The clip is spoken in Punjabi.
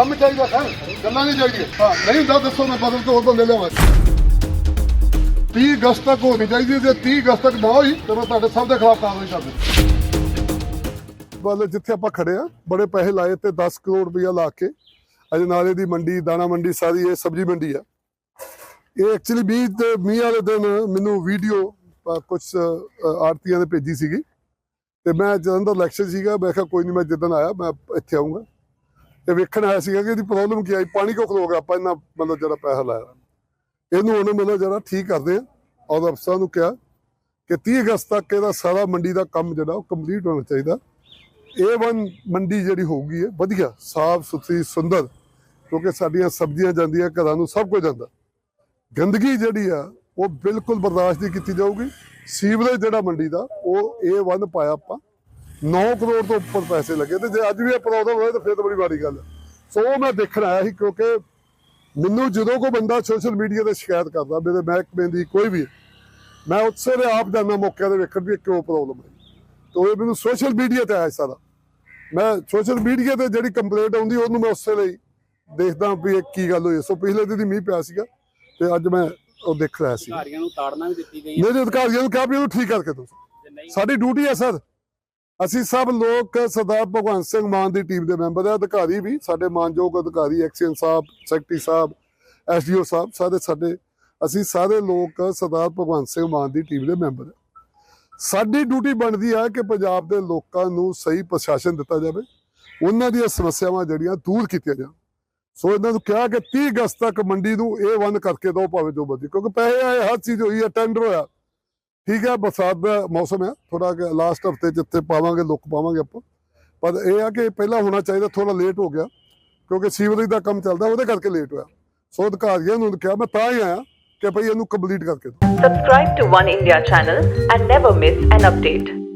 ਕੰਮ ਚਾਹੀਦਾ ਸਰ ਗੱਲਾਂ ਨਹੀਂ ਚਾਹੀਦੀਆਂ। ਹਾਂ, ਨਹੀਂ ਹੁੰਦਾ, ਦੱਸੋ ਮੈਂ ਬਦਲ ਕੇ ਹੋਰ ਬੰਦੇ ਲਿਆਵਾਂ। 30 ਅਗਸਤ ਤੱਕ ਹੋਣੀ ਚਾਹੀਦੀ ਜੇ 30 ਅਗਸਤ ਤੱਕ ਨਾ ਹੋਈ, ਤਾਂ ਮੈਂ ਤੁਹਾਡੇ ਸਭ ਦੇ ਖਿਲਾਫ ਕਾਰਵਾਈ ਕਰ ਦੂੰ ਜਿੱਥੇ ਆਪਾਂ ਖੜੇ ਆ ਬੜੇ ਪੈਸੇ ਲਾਏ ਤੇ 10 ਕਰੋੜ ਰੁਪਇਆ ਲਾ ਕੇ, ਅਜੇ ਨਾਲੇ ਦੀ ਮੰਡੀ, ਦਾਣਾ ਮੰਡੀ, ਸਾਰੀ ਇਹ ਸਬਜ਼ੀ ਮੰਡੀ ਆ। ਇਹ ਐਕਚੁਅਲੀ ਮੀਂਹ ਤੇ ਮੀਂਹ ਵਾਲੇ ਦਿਨ ਮੈਨੂੰ ਵੀਡੀਓ ਕੁਝ ਆਰਤੀਆਂ ਨੇ ਭੇਜੀ ਸੀਗੀ। ਤੇ ਮੈਂ ਜਲੰਧਰ ਲੈਕਚਰ ਸੀਗਾ, ਮੈਂ ਕਿਹਾ ਕੋਈ ਨਹੀਂ ਮੈਂ ਜਿੱਦਣ ਆਇਆ, ਮੈਂ ਇੱਥੇ ਆਉਂਗਾ ਤੇ ਵੇਖਣ ਆਇਆ ਸੀਗਾ ਕਿ ਇਹਦੀ ਪ੍ਰੋਬਲਮ ਕੀ ਆਈ ਪਾਣੀ ਕਿਉਂ ਖਲੋ ਗਿਆ? ਆਪਾਂ ਇਹਨਾਂ ਮਤਲਬ ਜਿਹੜਾ ਪੈਸਾ ਲਾਇਆ। ਇਹਨੂੰ ਉਹਨੇ ਮਤਲਬ ਜਿਹੜਾ ਠੀਕ ਕਰਦੇ ਆ। ਔਰ ਅਫਸਰਾਂ ਨੂੰ ਕਿਹਾ ਕਿ 30 ਅਗਸਤ ਤੱਕ ਇਹਦਾ ਸਾਰਾ ਮੰਡੀ ਦਾ ਕੰਮ ਜਿਹੜਾ ਉਹ ਕੰਪਲੀਟ ਹੋਣਾ ਚਾਹੀਦਾ। A1 ਮੰਡੀ ਜਿਹੜੀ ਹੋਊਗੀ ਹੈ ਵਧੀਆ, ਸਾਫ਼ ਸੁਥਰੀ, ਸੁੰਦਰ, ਕਿਉਂਕਿ ਸਾਡੀਆਂ ਸਬਜ਼ੀਆਂ ਜਾਂਦੀਆਂ, ਘਰਾਂ ਨੂੰ ਸਭ ਕੁਝ ਜਾਂਦਾ। ਗੰਦਗੀ ਜਿਹੜੀ ਆ, ਉਹ ਬਿਲਕੁਲ ਬਰਦਾਸ਼ਤ ਨਹੀਂ ਕੀਤੀ ਜਾਊਗੀ। ਸੀਵਰੇਜ ਜਿਹੜਾ ਮੰਡੀ ਦਾ, ਉਹ A1 ਪਾਇਆ ਆਪਾਂ। 9 ਕਰੋੜ ਤੋਂ ਉੱਪਰ ਪੈਸੇ ਲੱਗੇ ਤੇ ਜੇ ਅੱਜ ਵੀ ਇਹ ਪ੍ਰੋਬਲਮ ਹੋਏ ਤਾਂ ਫਿਰ ਤਾਂ ਬੜੀ ਵਾਰੀ ਗੱਲ ਹੈ। ਸੋ ਮੈਂ ਦੇਖਣ ਆਇਆ ਸੀ ਕਿਉਂਕਿ ਮੈਨੂੰ ਜਦੋਂ ਕੋਈ ਬੰਦਾ ਸੋਸ਼ਲ ਮੀਡੀਆ ਤੇ ਸ਼ਿਕਾਇਤ ਕਰਦਾ ਮੇਰੇ ਮਹਿਕਮੇ ਦੀ ਕੋਈ ਵੀ ਮੈਂ ਉਸੇ ਦੇ ਆਪ ਜਾਂਦਾ ਮੌਕਿਆਂ ਦੇ ਵੇਖਣ ਵੀ ਕਿਉਂ ਪ੍ਰੋਬਲਮ ਹੈ। ਤੋ ਇਹ ਮੈਨੂੰ ਸੋਸ਼ਲ ਮੀਡੀਆ ਤੇ ਆਇਆ ਸਾਰਾ। ਮੈਂ ਸੋਸ਼ਲ ਮੀਡੀਆ ਤੇ ਜਿਹੜੀ ਕੰਪਲੇਂਟ ਆਉਂਦੀ ਉਹਨੂੰ ਮੈਂ ਉਸੇ ਲਈ ਦੇਖਦਾ ਵੀ ਇਹ ਕੀ ਗੱਲ ਹੋਈ ਸੋ ਪਿਛਲੇ ਦਿਨ ਹੀ ਮੀਂਹ ਪਿਆ ਸੀਗਾ ਤੇ ਅੱਜ ਮੈਂ ਉਹ ਦੇਖ ਰਿਹਾ ਸੀ। ਅਧਿਕਾਰੀਆਂ ਨੂੰ ਤਾੜਨਾ ਵੀ ਦਿੱਤੀ ਗਈ ਹੈ। ਮੇਰੇ ਅਧਿਕਾਰੀਆਂ ਨੂੰ ਕਿਹਾ ਵੀ ਇਹਨੂੰ ਠੀਕ ਕਰਕੇ ਦਿਓ। ਸਾਡੀ ਡਿਊਟੀ ਹੈ ਸਰ ਅਸੀਂ ਸਭ ਲੋਕ ਸਰਦਾਰ ਭਗਵੰਤ ਸਿੰਘ ਮਾਨ ਦੀ ਟੀਮ ਦੇ ਮੈਂਬਰ ਆ, ਅਧਿਕਾਰੀ ਵੀ, ਸਾਡੇ ਮਾਨਯੋਗ ਅਧਿਕਾਰੀ XEN sahib secretary sahib SDO sahib, ਸਾਰੇ ਸਾਡੇ, ਅਸੀਂ ਸਾਰੇ ਲੋਕ ਸਰਦਾਰ ਭਗਵੰਤ ਸਿੰਘ ਮਾਨ ਦੀ ਟੀਮ ਦੇ ਮੈਂਬਰ ਆ। ਸਾਡੀ ਡਿਊਟੀ ਬਣਦੀ ਹੈ ਕਿ ਪੰਜਾਬ ਦੇ ਲੋਕਾਂ ਨੂੰ ਸਹੀ ਪ੍ਰਸ਼ਾਸਨ ਦਿੱਤਾ ਜਾਵੇ, ਉਹਨਾਂ ਦੀਆਂ ਸਮੱਸਿਆਵਾਂ ਜਿਹੜੀਆਂ ਦੂਰ ਕੀਤੀਆਂ ਜਾਣ। ਸੋ ਇਹਨਾਂ ਨੂੰ ਕਿਹਾ ਕਿ 30 ਅਗਸਤ ਤੱਕ ਮੰਡੀ ਨੂੰ ਇਹ ਵਨ ਕਰਕੇ ਦਿਓ, ਭਾਵੇਂ ਜੋ ਮਰਜ਼ੀ, ਕਿਉਂਕਿ ਪੈਸੇ ਆਏ, ਹਰ ਚੀਜ਼ ਹੋਈ ਹੈ ਟੈਂਡਰ ਹੋਇਆ। ਠੀਕ ਹੈ, ਬਰਸਾਤ ਦਾ ਮੌਸਮ ਹੈ। ਥੋੜਾ ਲਾਸਟ ਹਫ਼ਤੇ ਜਿੱਥੇ ਪਾਵਾਂਗੇ, ਲੁੱਕ ਪਾਵਾਂਗੇ ਆਪਾਂ। ਪਰ ਇਹ ਆ ਕਿ ਪਹਿਲਾਂ ਹੋਣਾ ਚਾਹੀਦਾ ਥੋੜਾ ਲੇਟ ਹੋ ਗਿਆ। ਕਿਉਂਕਿ ਸੀਵਰੇਜ ਦਾ ਕੰਮ ਚੱਲਦਾ, ਉਹਦੇ ਕਰਕੇ ਲੇਟ ਹੋਇਆ। ਸੋ ਅਧਿਕਾਰੀਆਂ ਨੂੰ ਕਿਹਾ, ਮੈਂ ਤਾਂ ਹੀ ਆਇਆ ਕਿ ਭਈ ਇਹਨੂੰ ਕੰਪਲੀਟ ਕਰਕੇ ਦਿਓ। Subscribe to One India channel and never miss an.